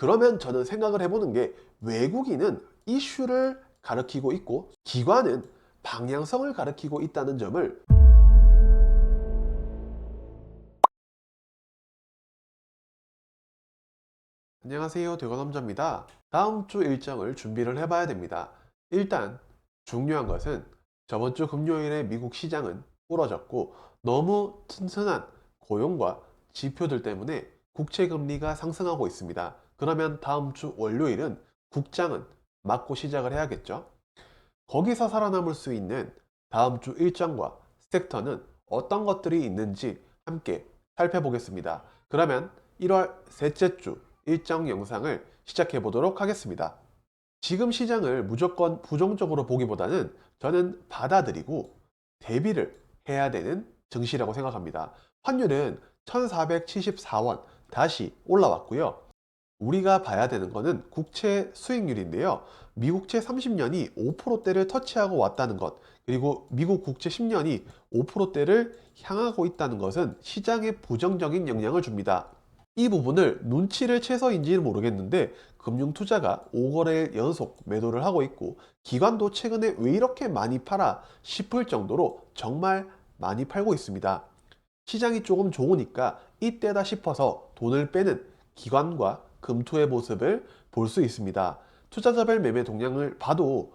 그러면 저는 생각을 해보는 게 외국인은 이슈를 가리키고 있고 기관은 방향성을 가리키고 있다는 점을 안녕하세요. 대건남자입니다. 다음 주 일정을 준비를 해봐야 됩니다. 일단 중요한 것은 저번 주 금요일에 미국 시장은 부러졌고 너무 튼튼한 고용과 지표들 때문에 국채 금리가 상승하고 있습니다. 그러면 다음 주 월요일은 국장은 맞고 시작을 해야겠죠. 거기서 살아남을 수 있는 다음 주 일정과 섹터는 어떤 것들이 있는지 함께 살펴보겠습니다. 그러면 1월 셋째 주 일정 영상을 시작해 보도록 하겠습니다. 지금 시장을 무조건 부정적으로 보기보다는 저는 받아들이고 대비를 해야 되는 증시라고 생각합니다. 환율은 1474원 다시 올라왔고요. 우리가 봐야 되는 거는 국채 수익률인데요. 미국채 30년이 5%대를 터치하고 왔다는 것, 그리고 미국 국채 10년이 5%대를 향하고 있다는 것은 시장에 부정적인 영향을 줍니다. 이 부분을 눈치를 채서인지는 모르겠는데 금융투자가 5거래일 연속 매도를 하고 있고 기관도 최근에 왜 이렇게 많이 팔아 싶을 정도로 정말 많이 팔고 있습니다. 시장이 조금 좋으니까 이때다 싶어서 돈을 빼는 기관과 금투의 모습을 볼 수 있습니다. 투자자별 매매 동향을 봐도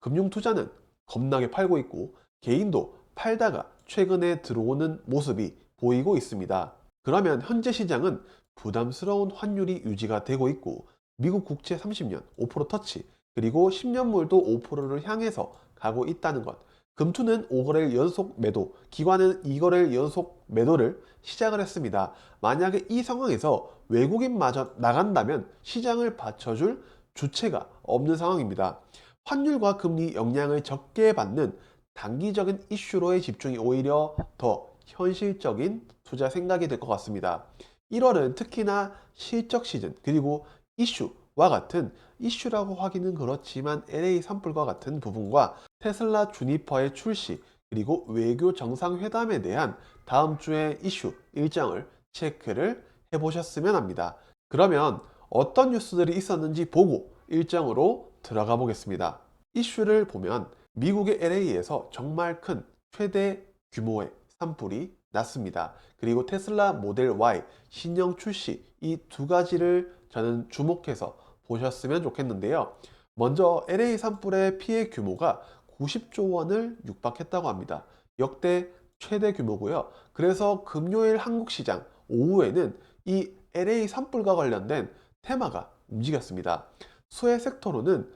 금융투자는 겁나게 팔고 있고 개인도 팔다가 최근에 들어오는 모습이 보이고 있습니다. 그러면 현재 시장은 부담스러운 환율이 유지가 되고 있고 미국 국채 30년 5% 터치 그리고 10년물도 5%를 향해서 가고 있다는 것. 금투는 5거래일 연속 매도, 기관은 2거래일 연속 매도를 시작을 했습니다. 만약에 이 상황에서 외국인마저 나간다면 시장을 받쳐줄 주체가 없는 상황입니다. 환율과 금리 영향을 적게 받는 단기적인 이슈로의 집중이 오히려 더 현실적인 투자 생각이 될 것 같습니다. 1월은 특히나 실적 시즌 그리고 이슈와 같은 이슈라고 하기는 그렇지만 LA 산불과 같은 부분과 테슬라 주니퍼의 출시 그리고 외교 정상회담에 대한 다음 주의 이슈 일정을 체크를 해보셨으면 합니다. 그러면 어떤 뉴스들이 있었는지 보고 일정으로 들어가 보겠습니다. 이슈를 보면 미국의 LA에서 정말 큰 최대 규모의 산불이 났습니다. 그리고 테슬라 모델 Y 신형 출시 이 두 가지를 저는 주목해서 보셨으면 좋겠는데요. 먼저 LA 산불의 피해 규모가 90조 원을 육박했다고 합니다. 역대 최대 규모고요. 그래서 금요일 한국 시장 오후에는 이 LA 산불과 관련된 테마가 움직였습니다. 수혜 섹터로는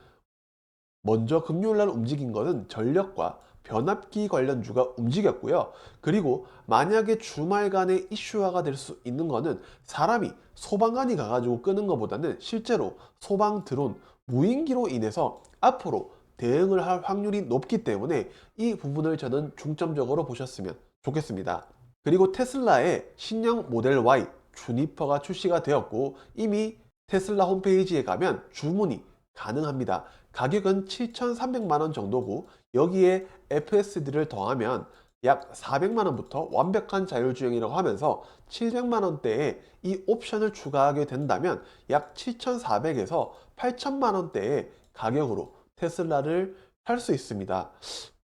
먼저 금요일 날 움직인 것은 전력과 변압기 관련주가 움직였고요. 그리고 만약에 주말간에 이슈화가 될 수 있는 거는 사람이 소방관이 가가지고 끄는 것보다는 실제로 소방 드론 무인기로 인해서 앞으로 대응을 할 확률이 높기 때문에 이 부분을 저는 중점적으로 보셨으면 좋겠습니다. 그리고 테슬라의 신형 모델 Y 주니퍼가 출시가 되었고 이미 테슬라 홈페이지에 가면 주문이 가능합니다. 가격은 7,300만 원 정도고 여기에 FSD를 더하면 약 400만 원부터 완벽한 자율주행이라고 하면서 700만 원대에 이 옵션을 추가하게 된다면 약 7,400에서 8천만 원대의 가격으로 테슬라를 살 수 있습니다.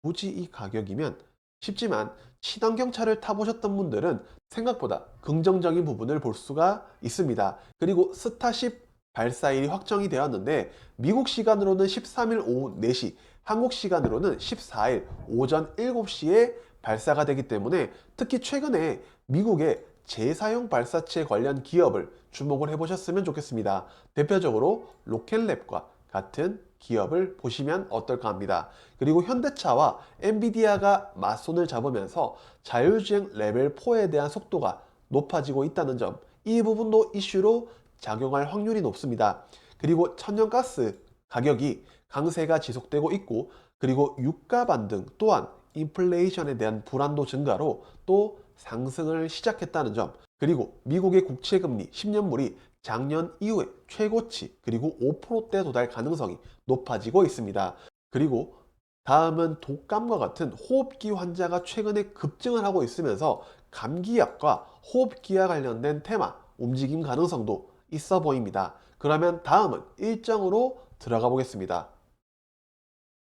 굳이 이 가격이면 쉽지만 친환경 차를 타보셨던 분들은 생각보다 긍정적인 부분을 볼 수가 있습니다. 그리고 스타쉽 발사일이 확정이 되었는데 미국 시간으로는 13일 오후 4시, 한국 시간으로는 14일 오전 7시에 발사가 되기 때문에 특히 최근에 미국의 재사용 발사체 관련 기업을 주목을 해보셨으면 좋겠습니다. 대표적으로 로켓랩과 같은 기업을 보시면 어떨까 합니다. 그리고 현대차와 엔비디아가 맞손을 잡으면서 자율주행 레벨 4에 대한 속도가 높아지고 있다는 점, 이 부분도 이슈로 작용할 확률이 높습니다. 그리고 천연가스 가격이 강세가 지속되고 있고 그리고 유가 반등 또한 인플레이션에 대한 불안도 증가로 또 상승을 시작했다는 점 그리고 미국의 국채 금리 10년물이 작년 이후에 최고치 그리고 5%대 도달 가능성이 높아지고 있습니다. 그리고 다음은 독감과 같은 호흡기 환자가 최근에 급증을 하고 있으면서 감기약과 호흡기와 관련된 테마 움직임 가능성도 있어 보입니다. 그러면 다음은 일정으로 들어가 보겠습니다.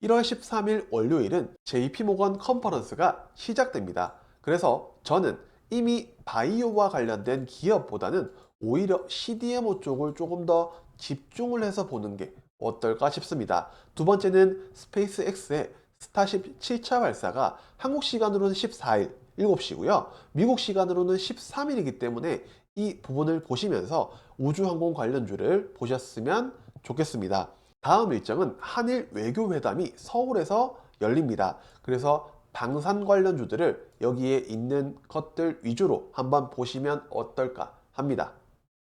1월 13일 월요일은 JP모건 컨퍼런스가 시작됩니다. 그래서 저는 이미 바이오와 관련된 기업보다는 오히려 CDMO 쪽을 조금 더 집중을 해서 보는 게 어떨까 싶습니다. 두 번째는 스페이스X의 스타쉽 7차 발사가 한국 시간으로는 14일 7시고요. 미국 시간으로는 13일이기 때문에 이 부분을 보시면서 우주항공 관련주를 보셨으면 좋겠습니다. 다음 일정은 한일 외교회담이 서울에서 열립니다. 그래서 방산 관련주들을 여기에 있는 것들 위주로 한번 보시면 어떨까 합니다.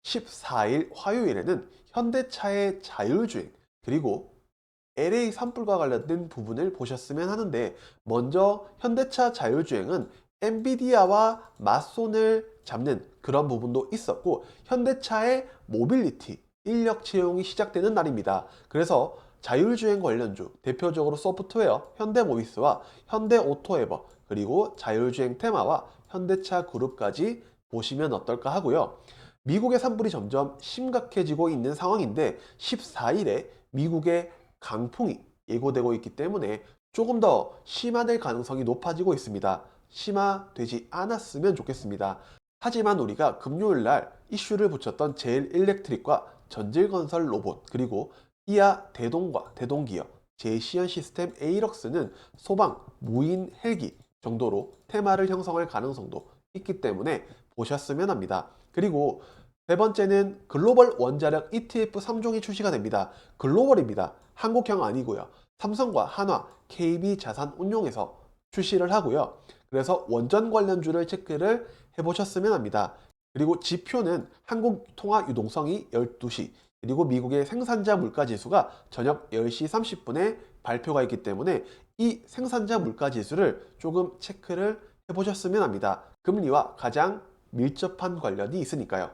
14일 화요일에는 현대차의 자율주행 그리고 LA 산불과 관련된 부분을 보셨으면 하는데 먼저 현대차 자율주행은 엔비디아와 맞손을 잡는 그런 부분도 있었고 현대차의 모빌리티 인력 채용이 시작되는 날입니다. 그래서 자율주행 관련주 대표적으로 소프트웨어 현대모비스와 현대오토에버 그리고 자율주행 테마와 현대차 그룹까지 보시면 어떨까 하고요. 미국의 산불이 점점 심각해지고 있는 상황인데 14일에 미국의 강풍이 예고되고 있기 때문에 조금 더 심화될 가능성이 높아지고 있습니다. 심화되지 않았으면 좋겠습니다. 하지만 우리가 금요일 날 이슈를 붙였던 제일 일렉트릭과 전질건설 로봇 그리고 이하 대동과 대동기업 제시언 시스템 에이럭스는 소방, 무인 헬기 정도로 테마를 형성할 가능성도 있기 때문에 보셨으면 합니다. 그리고 네 번째는 글로벌 원자력 ETF 3종이 출시가 됩니다. 글로벌입니다. 한국형 아니고요. 삼성과 한화, KB 자산 운용에서 출시를 하고요. 그래서 원전 관련주를 체크를 해보셨으면 합니다. 그리고 지표는 한국 통화 유동성이 12시, 그리고 미국의 생산자 물가 지수가 저녁 10시 30분에 발표가 있기 때문에 이 생산자 물가 지수를 조금 체크를 해보셨으면 합니다. 금리와 가장 밀접한 관련이 있으니까요.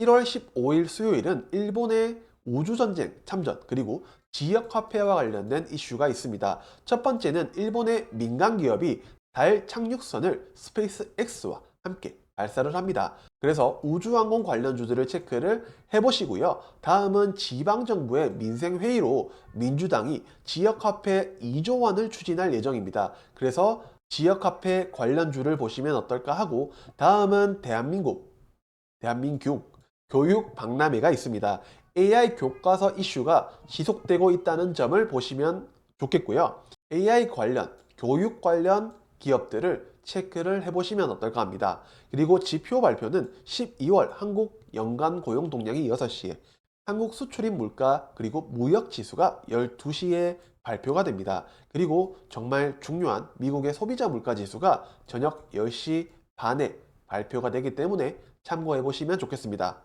1월 15일 수요일은 일본의 우주전쟁 참전 그리고 지역 화폐와 관련된 이슈가 있습니다. 첫 번째는 일본의 민간 기업이 달 착륙선을 스페이스 X와 함께 발사를 합니다. 그래서 우주항공 관련주들을 체크를 해보시고요. 다음은 지방정부의 민생회의로 민주당이 지역화폐 2조 원을 추진할 예정입니다. 그래서 지역화폐 관련주를 보시면 어떨까 하고 다음은 대한민국, 대한민국 교육 박람회가 있습니다. AI 교과서 이슈가 지속되고 있다는 점을 보시면 좋겠고요. AI 관련, 교육 관련 기업들을 체크를 해보시면 어떨까 합니다. 그리고 지표 발표는 12월 한국 연간 고용 동향이 6시에, 한국 수출입 물가 그리고 무역 지수가 12시에 발표가 됩니다. 그리고 정말 중요한 미국의 소비자 물가 지수가 저녁 10시 반에 발표가 되기 때문에 참고해 보시면 좋겠습니다.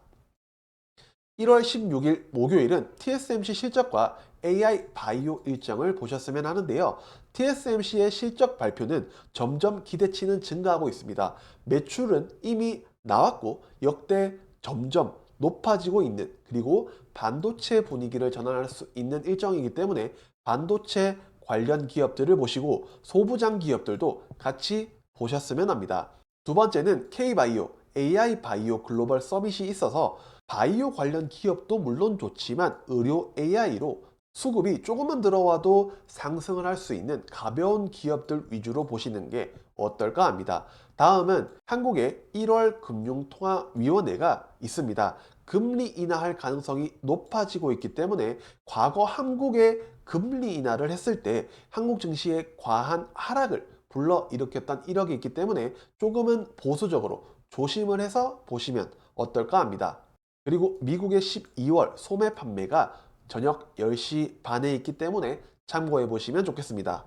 1월 16일 목요일은 TSMC 실적과 AI 바이오 일정을 보셨으면 하는데요. TSMC의 실적 발표는 점점 기대치는 증가하고 있습니다. 매출은 이미 나왔고 역대 점점 높아지고 있는 그리고 반도체 분위기를 전환할 수 있는 일정이기 때문에 반도체 관련 기업들을 보시고 소부장 기업들도 같이 보셨으면 합니다. 두 번째는 K바이오, AI 바이오 글로벌 서밋이 있어서 바이오 관련 기업도 물론 좋지만 의료 AI로 수급이 조금만 들어와도 상승을 할 수 있는 가벼운 기업들 위주로 보시는 게 어떨까 합니다. 다음은 한국의 1월 금융통화위원회가 있습니다. 금리 인하할 가능성이 높아지고 있기 때문에 과거 한국의 금리 인하를 했을 때 한국 증시의 과한 하락을 불러 일으켰던 이력이 있기 때문에 조금은 보수적으로 조심을 해서 보시면 어떨까 합니다. 그리고 미국의 12월 소매 판매가 저녁 10시 반에 있기 때문에 참고해 보시면 좋겠습니다.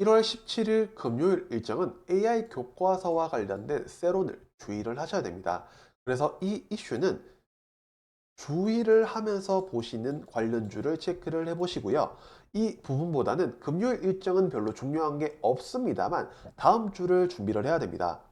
1월 17일 금요일 일정은 AI 교과서와 관련된 세론을 주의를 하셔야 됩니다. 그래서 이 이슈는 주의를 하면서 보시는 관련주를 체크를 해 보시고요. 이 부분보다는 금요일 일정은 별로 중요한 게 없습니다만 다음 주를 준비를 해야 됩니다.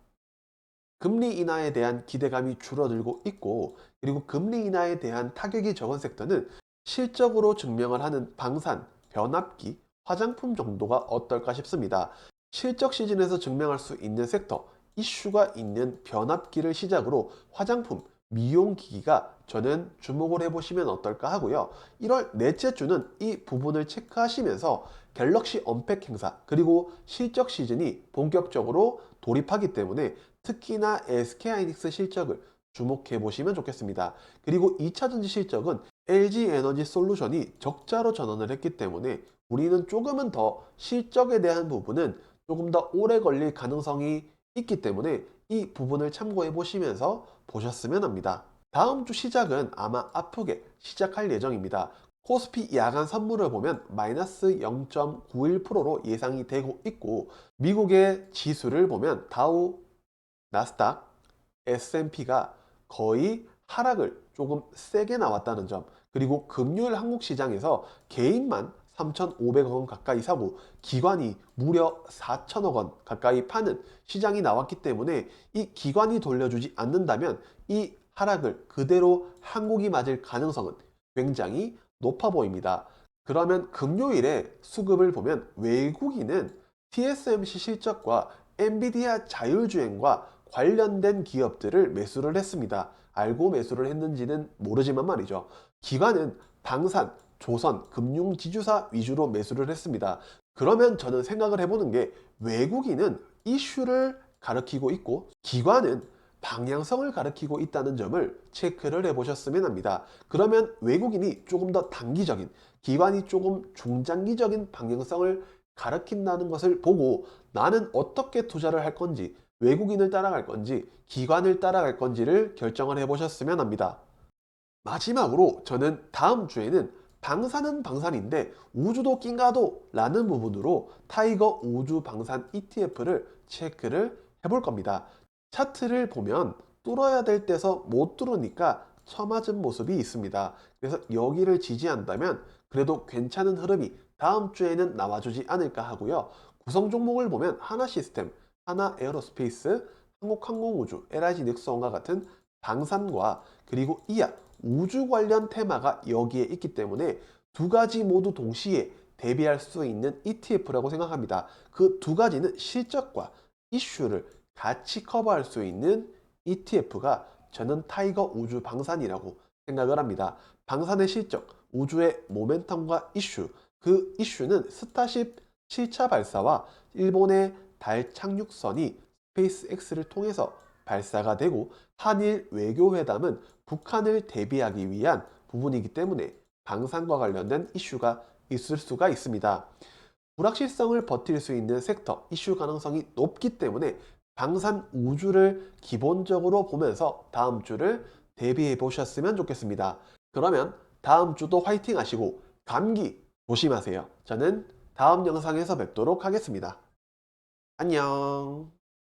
금리 인하에 대한 기대감이 줄어들고 있고 그리고 금리 인하에 대한 타격이 적은 섹터는 실적으로 증명을 하는 방산, 변압기, 화장품 정도가 어떨까 싶습니다. 실적 시즌에서 증명할 수 있는 섹터, 이슈가 있는 변압기를 시작으로 화장품, 미용기기가 저는 주목을 해보시면 어떨까 하고요. 1월 넷째 주는 이 부분을 체크하시면서 갤럭시 언팩 행사 그리고 실적 시즌이 본격적으로 돌입하기 때문에 특히나 SK하이닉스 실적을 주목해 보시면 좋겠습니다. 그리고 2차전지 실적은 LG 에너지 솔루션이 적자로 전환을 했기 때문에 우리는 조금은 더 실적에 대한 부분은 조금 더 오래 걸릴 가능성이 있기 때문에 이 부분을 참고해 보시면서 보셨으면 합니다. 다음 주 시작은 아마 아프게 시작할 예정입니다. 코스피 야간 선물을 보면 마이너스 0.91%로 예상이 되고 있고 미국의 지수를 보면 다우, 나스닥, S&P가 거의 하락을 조금 세게 나왔다는 점 그리고 금요일 한국 시장에서 개인만 3,500억 원 가까이 사고 기관이 무려 4천억 원 가까이 파는 시장이 나왔기 때문에 이 기관이 돌려주지 않는다면 이 하락을 그대로 한국이 맞을 가능성은 굉장히 높아 보입니다. 그러면 금요일에 수급을 보면 외국인은 TSMC 실적과 엔비디아 자율주행과 관련된 기업들을 매수를 했습니다. 알고 매수를 했는지는 모르지만 말이죠. 기관은 방산, 조선, 금융 지주사 위주로 매수를 했습니다. 그러면 저는 생각을 해보는 게 외국인은 이슈를 가리키고 있고 기관은 방향성을 가리키고 있다는 점을 체크를 해보셨으면 합니다. 그러면 외국인이 조금 더 단기적인, 기관이 조금 중장기적인 방향성을 가리킨다는 것을 보고 나는 어떻게 투자를 할 건지, 외국인을 따라갈 건지, 기관을 따라갈 건지를 결정을 해보셨으면 합니다. 마지막으로 저는 다음 주에는 방산은 방산인데 우주도 낀가도 라는 부분으로 타이거 우주 방산 ETF를 체크를 해볼 겁니다. 차트를 보면 뚫어야 될 때서 못 뚫으니까 처맞은 모습이 있습니다. 그래서 여기를 지지한다면 그래도 괜찮은 흐름이 다음 주에는 나와주지 않을까 하고요. 구성 종목을 보면 하나 시스템, 하나 에어로스페이스, 한국항공우주, LIG 넥스원과 같은 방산과 그리고 이야 우주 관련 테마가 여기에 있기 때문에 두 가지 모두 동시에 대비할 수 있는 ETF라고 생각합니다. 그 두 가지는 실적과 이슈를 같이 커버할 수 있는 ETF가 저는 타이거 우주 방산이라고 생각을 합니다. 방산의 실적, 우주의 모멘텀과 이슈, 그 이슈는 스타쉽 7차 발사와 일본의 달 착륙선이 스페이스X를 통해서 발사가 되고 한일 외교회담은 북한을 대비하기 위한 부분이기 때문에 방산과 관련된 이슈가 있을 수가 있습니다. 불확실성을 버틸 수 있는 섹터, 이슈 가능성이 높기 때문에 방산 우주를 기본적으로 보면서 다음 주를 대비해 보셨으면 좋겠습니다. 그러면 다음 주도 화이팅 하시고 감기 조심하세요. 저는 다음 영상에서 뵙도록 하겠습니다. 안녕.